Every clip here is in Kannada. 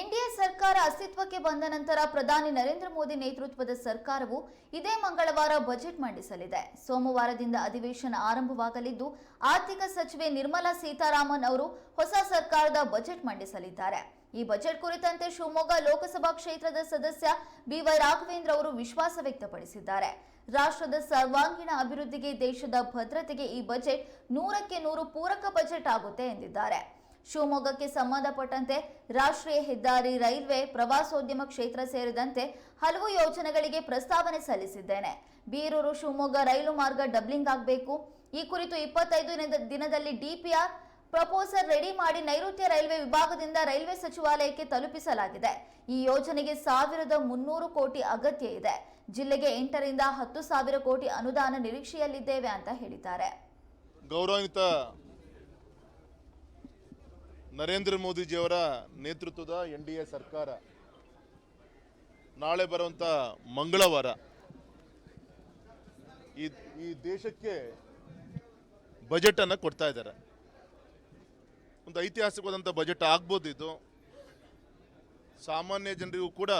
ಎನ್ಡಿಎ ಸರ್ಕಾರ ಅಸ್ತಿತ್ವಕ್ಕೆ ಬಂದ ನಂತರ ಪ್ರಧಾನಿ ನರೇಂದ್ರ ಮೋದಿ ನೇತೃತ್ವದ ಸರ್ಕಾರವು ಇದೇ ಮಂಗಳವಾರ ಬಜೆಟ್ ಮಂಡಿಸಲಿದೆ. ಸೋಮವಾರದಿಂದ ಅಧಿವೇಶನ ಆರಂಭವಾಗಲಿದ್ದು, ಆರ್ಥಿಕ ಸಚಿವೆ ನಿರ್ಮಲಾ ಸೀತಾರಾಮನ್ ಅವರು ಹೊಸ ಸರ್ಕಾರದ ಬಜೆಟ್ ಮಂಡಿಸಲಿದ್ದಾರೆ. ಈ ಬಜೆಟ್ ಕುರಿತಂತೆ ಶಿವಮೊಗ್ಗ ಲೋಕಸಭಾ ಕ್ಷೇತ್ರದ ಸದಸ್ಯ ಬಿವೈ ರಾಘವೇಂದ್ರ ಅವರು ವಿಶ್ವಾಸ ವ್ಯಕ್ತಪಡಿಸಿದ್ದಾರೆ. ರಾಷ್ಟ್ರದ ಸರ್ವಾಂಗೀಣ ಅಭಿವೃದ್ಧಿಗೆ ದೇಶದ ಭದ್ರತೆಗೆ ಈ ಬಜೆಟ್ ನೂರಕ್ಕೆ ನೂರು ಪೂರಕ ಬಜೆಟ್ ಆಗುತ್ತೆ ಎಂದಿದ್ದಾರೆ. ಶಿವಮೊಗ್ಗಕ್ಕೆ ಸಂಬಂಧಪಟ್ಟಂತೆ ರಾಷ್ಟ್ರೀಯ ಹೆದ್ದಾರಿ ರೈಲ್ವೆ ಪ್ರವಾಸೋದ್ಯಮ ಕ್ಷೇತ್ರ ಸೇರಿದಂತೆ ಹಲವು ಯೋಜನೆಗಳಿಗೆ ಪ್ರಸ್ತಾವನೆ ಸಲ್ಲಿಸಿದ್ದೇನೆ. ಬೀರೂರು, ಶಿವಮೊಗ್ಗ ರೈಲು ಮಾರ್ಗ ಡಬ್ಲಿಂಗ್ ಆಗಬೇಕು. ಈ ಕುರಿತು ಇಪ್ಪತ್ತೈದು ದಿನದ- ದಿನದಲ್ಲಿ ಡಿಪಿಆರ್ ಪ್ರಪೋಸಲ್ ರೆಡಿ ಮಾಡಿ ನೈಋತ್ಯ ರೈಲ್ವೆ ವಿಭಾಗದಿಂದ ರೈಲ್ವೆ ಸಚಿವಾಲಯಕ್ಕೆ ತಲುಪಿಸಲಾಗಿದೆ. ಈ ಯೋಜನೆಗೆ ಸಾವಿರದ ಮುನ್ನೂರು ಕೋಟಿ ಅಗತ್ಯ ಇದೆ. ಜಿಲ್ಲೆಗೆ ಎಂಟರಿಂದ ಹತ್ತು ಸಾವಿರ ಕೋಟಿ ಅನುದಾನ ನಿರೀಕ್ಷೆಯಲ್ಲಿದ್ದೇವೆ ಅಂತ ಹೇಳಿದ್ದಾರೆ. ಗೌರವಾನ್ವಿತ ನರೇಂದ್ರ ಮೋದಿಜಿಯವರ ನೇತೃತ್ವದ ಎನ್ ಡಿ ಎ ಸರ್ಕಾರ ನಾಳೆ ಬರುವಂಥ ಮಂಗಳವಾರ ಈ ಈ ದೇಶಕ್ಕೆ ಬಜೆಟನ್ನು ಕೊಡ್ತಾ ಇದ್ದಾರೆ. ಒಂದು ಐತಿಹಾಸಿಕವಾದಂಥ ಬಜೆಟ್ ಆಗ್ಬೋದು ಇದು. ಸಾಮಾನ್ಯ ಜನರಿಗೂ ಕೂಡ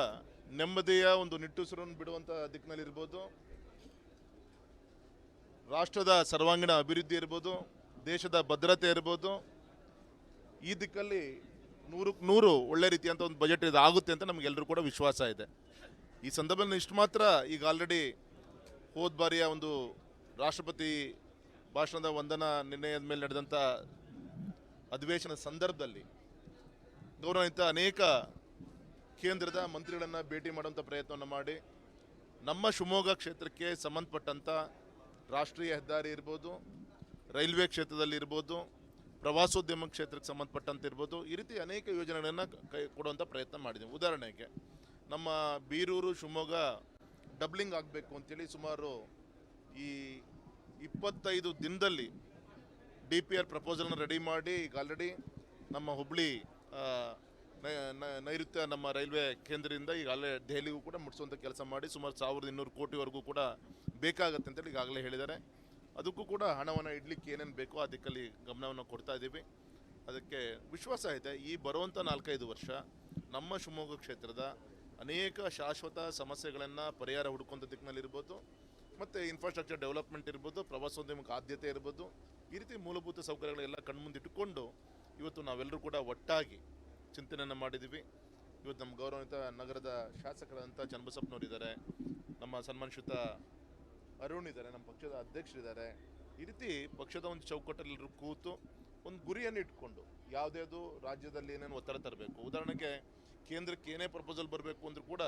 ನೆಮ್ಮದಿಯ ಒಂದು ನಿಟ್ಟುಸಿರನ್ನು ಬಿಡುವಂಥ ದಿಕ್ಕಿನಲ್ಲಿರ್ಬೋದು ರಾಷ್ಟ್ರದ ಸರ್ವಾಂಗೀಣ ಅಭಿವೃದ್ಧಿ ಇರ್ಬೋದು. ದೇಶದ ಭದ್ರತೆ ಇರ್ಬೋದು. ಈ ದಿಕ್ಕಲ್ಲಿ ನೂರಕ್ಕೆ ನೂರು ಒಳ್ಳೆ ರೀತಿಯಂಥ ಒಂದು ಬಜೆಟ್ ಇದು ಆಗುತ್ತೆ ಅಂತ ನಮಗೆಲ್ಲರೂ ಕೂಡ ವಿಶ್ವಾಸ ಇದೆ. ಈ ಸಂದರ್ಭದಲ್ಲಿ ಇಷ್ಟು ಮಾತ್ರ ಈಗ ಆಲ್ರೆಡಿ ಹೋದ ಬಾರಿಯ ಒಂದು ರಾಷ್ಟ್ರಪತಿ ಭಾಷಣದ ವಂದನಾ ನಿರ್ಣಯದ ಮೇಲೆ ನಡೆದಂಥ ಅಧಿವೇಶನ ಸಂದರ್ಭದಲ್ಲಿ ಗೌರವಾನ್ವಿತ ಅನೇಕ ಕೇಂದ್ರದ ಮಂತ್ರಿಗಳನ್ನು ಭೇಟಿ ಮಾಡುವಂಥ ಪ್ರಯತ್ನವನ್ನು ಮಾಡಿ, ನಮ್ಮ ಶಿವಮೊಗ್ಗ ಕ್ಷೇತ್ರಕ್ಕೆ ಸಂಬಂಧಪಟ್ಟಂಥ ರಾಷ್ಟ್ರೀಯ ಹೆದ್ದಾರಿ ಇರ್ಬೋದು, ರೈಲ್ವೆ ಕ್ಷೇತ್ರದಲ್ಲಿ ಇರ್ಬೋದು ಪ್ರವಾಸೋದ್ಯಮ ಕ್ಷೇತ್ರಕ್ಕೆ ಸಂಬಂಧಪಟ್ಟಂತೆ ಇರ್ಬೋದು ಈ ರೀತಿ ಅನೇಕ ಯೋಜನೆಗಳನ್ನು ಕೈ ಕೊಡುವಂಥ ಪ್ರಯತ್ನ ಮಾಡಿದ್ದೀವಿ ಉದಾಹರಣೆಗೆ, ನಮ್ಮ ಬೀರೂರು, ಶಿವಮೊಗ್ಗ ಡಬ್ಲಿಂಗ್ ಆಗಬೇಕು ಅಂತೇಳಿ ಸುಮಾರು ಈ ಇಪ್ಪತ್ತೈದು ದಿನದಲ್ಲಿ ಡಿ ಪಿ ಆರ್ ಪ್ರಪೋಸಲ್ನ ರೆಡಿ ಮಾಡಿ, ಈಗ ಆಲ್ರೆಡಿ ನಮ್ಮ ಹುಬ್ಳಿ ನೈಋತ್ಯ ನಮ್ಮ ರೈಲ್ವೆ ಕೇಂದ್ರದಿಂದ ಈಗ ಅಲ್ಲೇ ದೆಹಲಿಗೂ ಕೂಡ ಮುಟ್ಟಿಸುವಂಥ ಕೆಲಸ ಮಾಡಿ ಸುಮಾರು ಸಾವಿರದ ಇನ್ನೂರು ಕೋಟಿವರೆಗೂ ಕೂಡ ಬೇಕಾಗತ್ತೆ ಅಂತೇಳಿ ಈಗಾಗಲೇ ಹೇಳಿದ್ದಾರೆ. ಅದಕ್ಕೂ ಕೂಡ ಹಣವನ್ನು ಇಡ್ಲಿಕ್ಕೆ ಏನೇನು ಬೇಕೋ ಆ ದಿಕ್ಕಲ್ಲಿ ಗಮನವನ್ನು ಕೊಡ್ತಾ ಇದ್ದೀವಿ ಅದಕ್ಕೆ ವಿಶ್ವಾಸ ಇದೆ, ಈ ಬರುವಂಥ ನಾಲ್ಕೈದು ವರ್ಷ ನಮ್ಮ ಶಿವಮೊಗ್ಗ ಕ್ಷೇತ್ರದ ಅನೇಕ ಶಾಶ್ವತ ಸಮಸ್ಯೆಗಳನ್ನು ಪರಿಹಾರ ಹುಡುಕುವಂಥ ದಿಕ್ಕಿನಲ್ಲಿರ್ಬೋದು ಮತ್ತು ಇನ್ಫ್ರಾಸ್ಟ್ರಕ್ಚರ್ ಡೆವಲಪ್ಮೆಂಟ್ ಇರ್ಬೋದು, ಪ್ರವಾಸೋದ್ಯಮಕ್ಕೆ ಆದ್ಯತೆ ಇರ್ಬೋದು, ಈ ರೀತಿ ಮೂಲಭೂತ ಸೌಕರ್ಯಗಳೆಲ್ಲ ಕಣ್ಮುಂದಿಟ್ಟುಕೊಂಡು ಇವತ್ತು ನಾವೆಲ್ಲರೂ ಕೂಡ ಒಟ್ಟಾಗಿ ಚಿಂತನೆಯನ್ನು ಮಾಡಿದ್ದೀವಿ ಇವತ್ತು ನಮ್ಮ ಗೌರವಿತ ನಗರದ ಶಾಸಕರಾದಂಥ ಚನ್ನಬಸಪ್ಪನವರಿದ್ದಾರೆ, ನಮ್ಮ ಸನ್ಮಾನಿತ ಅರುಣ್ ಇದ್ದಾರೆ ನಮ್ಮ ಪಕ್ಷದ ಅಧ್ಯಕ್ಷರಿದ್ದಾರೆ. ಈ ರೀತಿ ಪಕ್ಷದ ಒಂದು ಚೌಕಟ್ಟಲ್ಲಿ ಎಲ್ಲರೂ ಕೂತು ಒಂದು ಗುರಿಯನ್ನು ಇಟ್ಕೊಂಡು ಯಾವುದ್ಯಾವುದು ರಾಜ್ಯದಲ್ಲಿ ಏನೇನು ಒತ್ತಡ ತರಬೇಕು. ಉದಾಹರಣೆಗೆ ಕೇಂದ್ರಕ್ಕೆ ಏನೇ ಪ್ರಪೋಸಲ್ ಬರಬೇಕು ಅಂದರೂ ಕೂಡ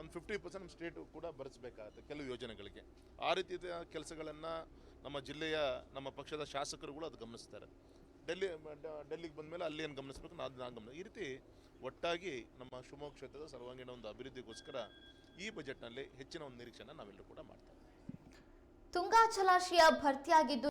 ಒಂದು ಫಿಫ್ಟಿ ಪರ್ಸೆಂಟ್ ಸ್ಟೇಟು ಕೂಡ ಬರೆಸಬೇಕಾಗತ್ತೆ ಕೆಲವು ಯೋಜನೆಗಳಿಗೆ. ಆ ರೀತಿಯ ಕೆಲಸಗಳನ್ನು ನಮ್ಮ ಜಿಲ್ಲೆಯ, ನಮ್ಮ ಪಕ್ಷದ ಶಾಸಕರುಗಳು ಅದು ಗಮನಿಸ್ತಾರೆ. ಡೆಲ್ಲಿ, ಡೆಲ್ಲಿಗೆ ಬಂದಮೇಲೆ ಅಲ್ಲಿ ಏನು ಗಮನಿಸ್ಬೇಕು ನಾನು ನಾನು ಗಮನ, ಈ ರೀತಿ ಒಟ್ಟಾಗಿ ನಮ್ಮ ಶಿವಮೊಗ್ಗ ಕ್ಷೇತ್ರದ ಸರ್ವಾಂಗೀಣ ಒಂದು ಅಭಿವೃದ್ಧಿಗೋಸ್ಕರ ಈ ಬಜೆಟ್ನಲ್ಲಿ ಹೆಚ್ಚಿನ ಒಂದು ನಿರೀಕ್ಷೆನ ನಾವೆಲ್ಲರೂ ಕೂಡ ಮಾಡ್ತೇವೆ ತುಂಗಾ ಜಲಾಶಯ ಭರ್ತಿಯಾಗಿದ್ದು